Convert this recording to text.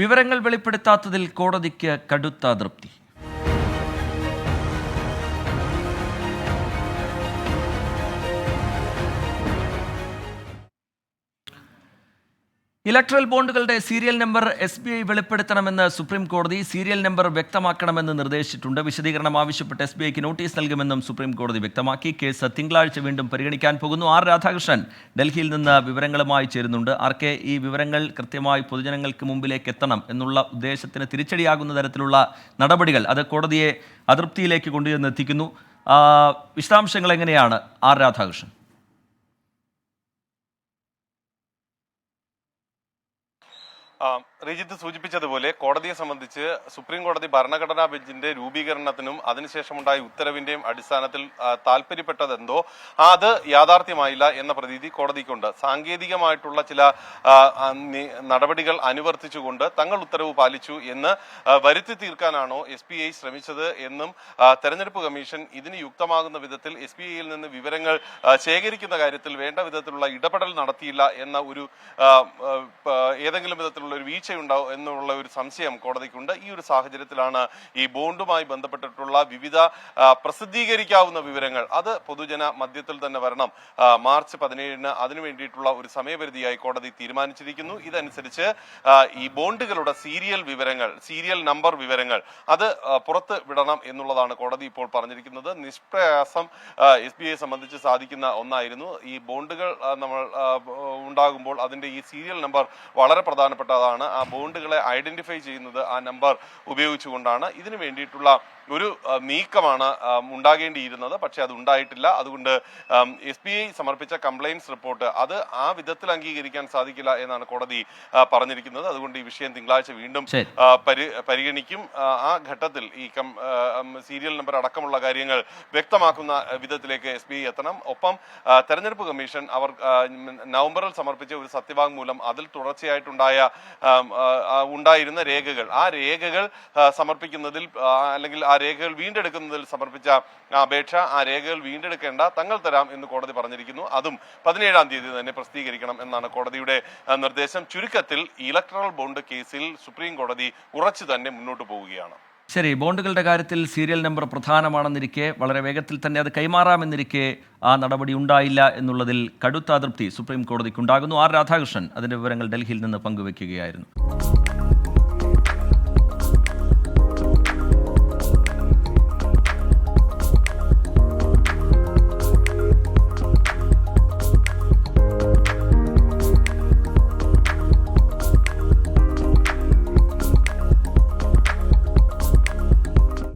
വിവരങ്ങൾ വെളിപ്പെടുത്താത്തതിൽ കോടതിക്ക് കടുത്ത അതൃപ്തി. Electoral ബോണ്ടുകളുടെ serial number S B I വെളിപ്പെടുത്തണമെന്ന് supreme കോടതി സീരിയൽ നമ്പർ വ്യക്തമാക്കണമെന്ന് നിർദ്ദേശിച്ചിട്ടുണ്ട്. വിശദീകരണം ആവശ്യപ്പെട്ട് എസ് ബി ഐക്ക് നോട്ടീസ് നൽകുമെന്നും സുപ്രീം കോടതി വ്യക്തമാക്കി. കേസ് തിങ്കളാഴ്ച വീണ്ടും പരിഗണിക്കാൻ പോകുന്നു. ആർ രാധാകൃഷ്ണൻ ഡൽഹിയിൽ നിന്ന് വിവരങ്ങളുമായി ചേരുന്നുണ്ട്. ആർ കെ ഈ വിവരങ്ങൾ കൃത്യമായി പൊതുജനങ്ങൾക്ക് മുമ്പിലേക്ക് എത്തണം എന്നുള്ള ഉദ്ദേശത്തിന് തിരിച്ചടിയാകുന്ന തരത്തിലുള്ള നടപടികൾ അത് കോടതിയെ അതൃപ്തിയിലേക്ക് കൊണ്ടുചെന്ന് എത്തിക്കുന്നു. വിശദാംശങ്ങൾ എങ്ങനെയാണ്? ആർ രാധാകൃഷ്ണൻ. റിജിത്ത് സൂചിപ്പിച്ചതുപോലെ കോടതിയെ സംബന്ധിച്ച് സുപ്രീം കോടതി ഭരണഘടനാ ബെഞ്ചിന്റെ രൂപീകരണത്തിനും അതിനുശേഷമുണ്ടായ ഉത്തരവിന്റെയും അടിസ്ഥാനത്തിൽ താല്പര്യപ്പെട്ടതെന്തോ അത് യാഥാർത്ഥ്യമായില്ല എന്ന പ്രതീതി കോടതിക്കുണ്ട്. സാങ്കേതികമായിട്ടുള്ള ചില നടപടികൾ അനുവർത്തിച്ചുകൊണ്ട് തങ്ങൾ ഉത്തരവ് പാലിച്ചു എന്ന് വരുത്തി തീർക്കാനാണോ എസ് പി ഐ ശ്രമിച്ചത് എന്നും തെരഞ്ഞെടുപ്പ് കമ്മീഷൻ ഇതിന് യുക്തമാകുന്ന വിധത്തിൽ എസ് പി ഐയിൽ നിന്ന് വിവരങ്ങൾ ശേഖരിക്കുന്ന കാര്യത്തിൽ വേണ്ട വിധത്തിലുള്ള ഇടപെടൽ നടത്തിയില്ല എന്ന ഒരു ഏതെങ്കിലും വിധത്തിലുള്ള ഒരു വീഴ്ചയുണ്ടാവും എന്നുള്ള ഒരു സംശയം കോടതിക്കുണ്ട്. ഈ ഒരു സാഹചര്യത്തിലാണ് ഈ ബോണ്ടുമായി ബന്ധപ്പെട്ടിട്ടുള്ള വിവിധ പ്രസിദ്ധീകരിക്കാവുന്ന വിവരങ്ങൾ. അത് പൊതുജന മധ്യത്തിൽ തന്നെ വരണം. മാർച്ച് പതിനേഴിന് അതിനു വേണ്ടിയിട്ടുള്ള ഒരു സമയപരിധിയായി കോടതി തീരുമാനിച്ചിരിക്കുന്നു. ഇതനുസരിച്ച് ഈ ബോണ്ടുകളുടെ സീരിയൽ വിവരങ്ങൾ സീരിയൽ നമ്പർ വിവരങ്ങൾ അത് പുറത്ത് വിടണം എന്നുള്ളതാണ് കോടതി ഇപ്പോൾ പറഞ്ഞിരിക്കുന്നത്. നിഷ്പ്രയാസം എസ് ബി ഐ സംബന്ധിച്ച് സാധിക്കുന്ന ഒന്നായിരുന്നു. ഈ ബോണ്ടുകൾ നമ്മൾ ഉണ്ടാകുമ്പോൾ അതിന്റെ ഈ സീരിയൽ നമ്പർ വളരെ പ്രധാനപ്പെട്ടതാണ് ആ ബോണ്ടുകളെ ഐഡന്റിഫൈ ചെയ്യുന്നത് ആ നമ്പർ ഉപയോഗിച്ചുകൊണ്ടാണ്. ഇതിനു വേണ്ടിയിട്ടുള്ള ഒരു നീക്കമാണ് ഉണ്ടാകേണ്ടിയിരുന്നത്. പക്ഷേ അത് ഉണ്ടായിട്ടില്ല. അതുകൊണ്ട് എസ് ബി ഐ സമർപ്പിച്ച കംപ്ലയിൻസ് റിപ്പോർട്ട് അത് ആ വിധത്തിൽ അംഗീകരിക്കാൻ സാധിക്കില്ല എന്നാണ് കോടതി പറഞ്ഞിരിക്കുന്നത്. അതുകൊണ്ട് ഈ വിഷയം തിങ്കളാഴ്ച വീണ്ടും പരിഗണിക്കും. ആ, ഘട്ടത്തിൽ ഈ സീരിയൽ നമ്പർ അടക്കമുള്ള കാര്യങ്ങൾ വ്യക്തമാക്കുന്ന വിധത്തിലേക്ക് എസ് ബി ഐ എത്തണം. ഒപ്പം തെരഞ്ഞെടുപ്പ് കമ്മീഷൻ അവർ നവംബറിൽ സമർപ്പിച്ച ഒരു സത്യവാങ്മൂലം അതിൽ തുടർച്ചയായിട്ടുണ്ടായ ഉണ്ടായിരുന്ന രേഖകൾ. ആ രേഖകൾ സമർപ്പിക്കുന്നതിൽ അല്ലെങ്കിൽ ആ രേഖകൾ വീണ്ടെടുക്കുന്നതിൽ സമർപ്പിച്ച അപേക്ഷ ആ രേഖകൾ വീണ്ടെടുക്കേണ്ട തങ്ങൾ തരാം എന്ന് കോടതി പറഞ്ഞിരിക്കുന്നു. അതും പതിനേഴാം തീയതി തന്നെ പ്രസിദ്ധീകരിക്കണം എന്നാണ് കോടതിയുടെ നിർദ്ദേശം. ചുരുക്കത്തിൽ ഇലക്ട്രൽ ബോണ്ട് കേസിൽ സുപ്രീം കോടതി ഉറച്ചു തന്നെ മുന്നോട്ട് പോവുകയാണ്. ശരി ബോണ്ടുകളുടെ കാര്യത്തിൽ സീരിയൽ നമ്പർ പ്രധാനമാണെന്നിരിക്കെ വളരെ വേഗത്തിൽ തന്നെ അത് കൈമാറാമെന്നിരിക്കെ ആ നടപടി ഉണ്ടായില്ല എന്നുള്ളതിൽ കടുത്ത അതൃപ്തി സുപ്രീം കോടതിക്കുണ്ടാകുന്നു. ആർ രാധാകൃഷ്ണൻ അതിന്റെ വിവരങ്ങൾ ഡൽഹിയിൽ നിന്ന് പങ്കുവയ്ക്കുകയായിരുന്നു